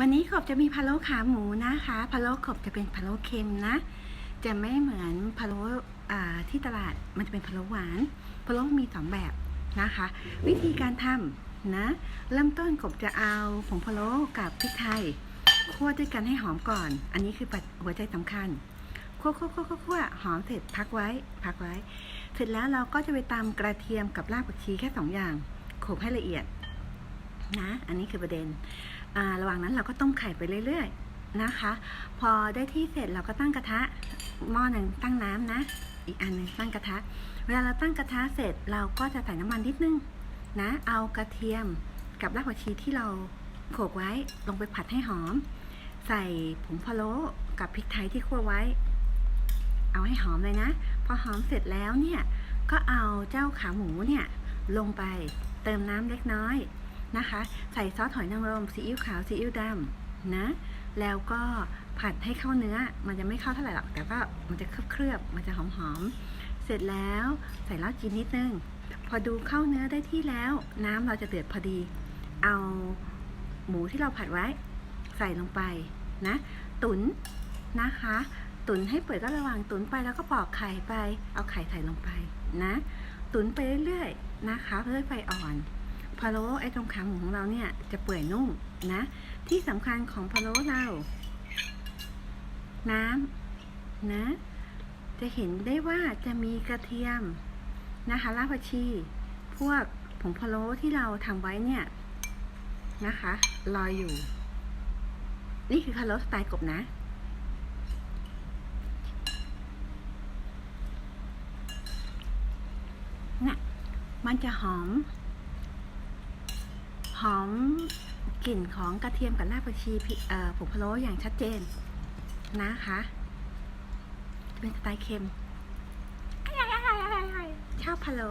วันนี้กบจะมีพะโล้ขาหมูนะคะพะโล้กบจะเป็นพะโล้เค็มนะ จะไม่เหมือนพะโล้ที่ตลาดมันจะเป็นพะโล้หวานพะโล้มีสองแบบนะคะ วิธีการทำนะ เริ่มต้นกบจะเอาผงพะโล้กับพริกไทยคั่วด้วยกันให้หอมก่อน อันนี้คือปัจหัวใจสำคัญคั่วคั่วคั่วคั่วคั่วหอมเสร็จพักไว้ พักไว้ เสร็จแล้วเราก็จะไปตำกระเทียมกับรากผักชีแค่สองอย่างโขลกให้ละเอียด นะ อันนี้คือประเด็น ระหว่างนั้นเราก็ต้มไข่ไปเรื่อยๆนะคะ พอได้ที่เสร็จเราก็ตั้งกระทะหม้อหนึ่งตั้งน้ำนะ อีกอันหนึ่งตั้งกระทะ เวลาเราตั้งกระทะเสร็จเราก็จะใส่น้ำมันนิดนึงนะ เอากระเทียมกับรากผักชีที่เราโขลกไว้ลงไปผัดให้หอม ใส่ผงพะโล้กับพริกไทยที่คั่วไว้ เอาให้หอมเลยนะ พอหอมเสร็จแล้วเนี่ยก็เอาเจ้าขาหมูเนี่ยลงไปเติมน้ำเล็กน้อย นะคะ ใส่ซอสหอยนางรมซีอิ๊วขาวซีอิ๊วดำนะ แล้วก็ผัดให้เข้าเนื้อ มันจะไม่เข้าเท่าไหร่หรอก แต่ว่ามันจะเคลือบๆมันจะหอมๆ เสร็จแล้วใส่เหล้าจีนนิดนึง พอดูเข้าเนื้อได้ที่แล้ว น้ำเราจะเดือดพอดี เอาหมูที่เราผัดไว้ ใส่ลงไปนะ ตุนนะคะ ตุนให้เปิดก็ระวังตุนไปแล้วก็ปอกไข่ไป เอาไข่ใส่ลงไปนะ ตุนไปเรื่อยๆนะคะเพื่อไฟอ่อน พะโล้ไอ้ตรงขาหมูของเราเนี่ยจะเปื่อยนุ่มนะ ที่สำคัญของพะโล้เรา น้ำนะ จะเห็นได้ว่าจะมีกระเทียมนะคะรากผักชี พวกผงพะโล้ที่เราทำไว้เนี่ยนะคะลอยอยู่ นี่คือพะโล้สไตล์กบนะน่ะมันจะหอม หอมกลิ่นของกระเทียมกับรากผักชีพริเอ่อผงพะโล้อย่างชัดเจนนะคะจะเป็นสไตล์เค็มชอบพะโล้